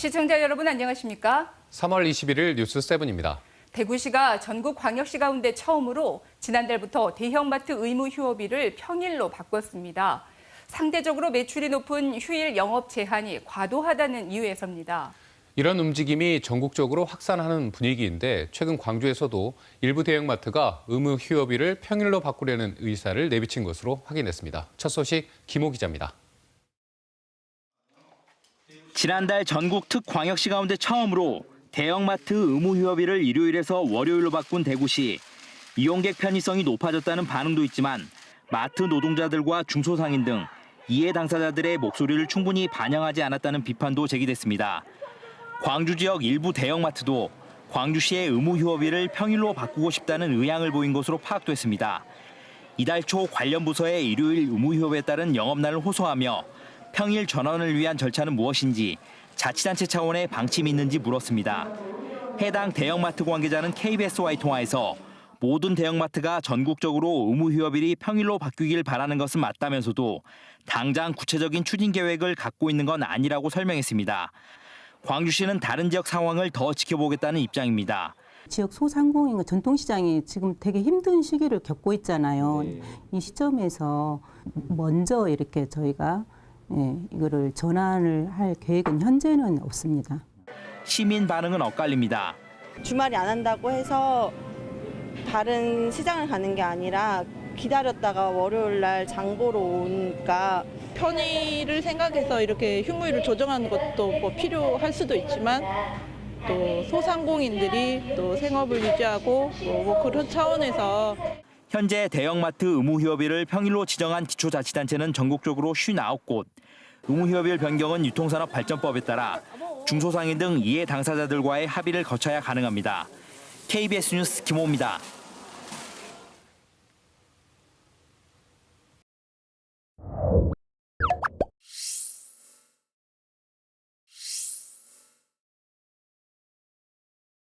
시청자 여러분 안녕하십니까? 3월 21일 뉴스 7입니다. 대구시가 전국 광역시 가운데 처음으로 지난달부터 대형마트 의무 휴업일을 평일로 바꿨습니다. 상대적으로 매출이 높은 휴일 영업 제한이 과도하다는 이유에서입니다. 이런 움직임이 전국적으로 확산하는 분위기인데 최근 광주에서도 일부 대형마트가 의무 휴업일을 평일로 바꾸려는 의사를 내비친 것으로 확인됐습니다. 첫 소식 김호 기자입니다. 지난달 전국 특광역시 가운데 처음으로 대형마트 의무 휴업일을 일요일에서 월요일로 바꾼 대구시 이용객 편의성이 높아졌다는 반응도 있지만 마트 노동자들과 중소상인 등 이해 당사자들의 목소리를 충분히 반영하지 않았다는 비판도 제기됐습니다. 광주 지역 일부 대형마트도 광주시의 의무 휴업일을 평일로 바꾸고 싶다는 의향을 보인 것으로 파악됐습니다. 이달 초 관련 부서의 일요일 의무 휴업에 따른 영업날을 호소하며 평일 전원을 위한 절차는 무엇인지 자치단체 차원의 방침이 있는지 물었습니다. 해당 대형마트 관계자는 KBS와의 통화에서 모든 대형마트가 전국적으로 의무 휴업일이 평일로 바뀌길 바라는 것은 맞다면서도 당장 구체적인 추진 계획을 갖고 있는 건 아니라고 설명했습니다. 광주시는 다른 지역 상황을 더 지켜보겠다는 입장입니다. 지역 소상공인 전통시장이 지금 되게 힘든 시기를 겪고 있잖아요. 이 시점에서 먼저 이렇게 저희가 예, 이거를 전환을 할 계획은 현재는 없습니다. 시민 반응은 엇갈립니다. 주말이 안 한다고 해서 다른 시장을 가는 게 아니라 기다렸다가 월요일 날 장보러 오니까 편의를 생각해서 이렇게 휴무일을 조정하는 것도 뭐 필요할 수도 있지만 또 소상공인들이 또 생업을 유지하고 뭐, 뭐 그런 차원에서 현재 대형마트 의무휴업일을 평일로 지정한 기초자치단체는 전국적으로 59곳. 의무휴업일 변경은 유통산업발전법에 따라 중소상인 등 이해 당사자들과의 합의를 거쳐야 가능합니다. KBS 뉴스 김호입니다.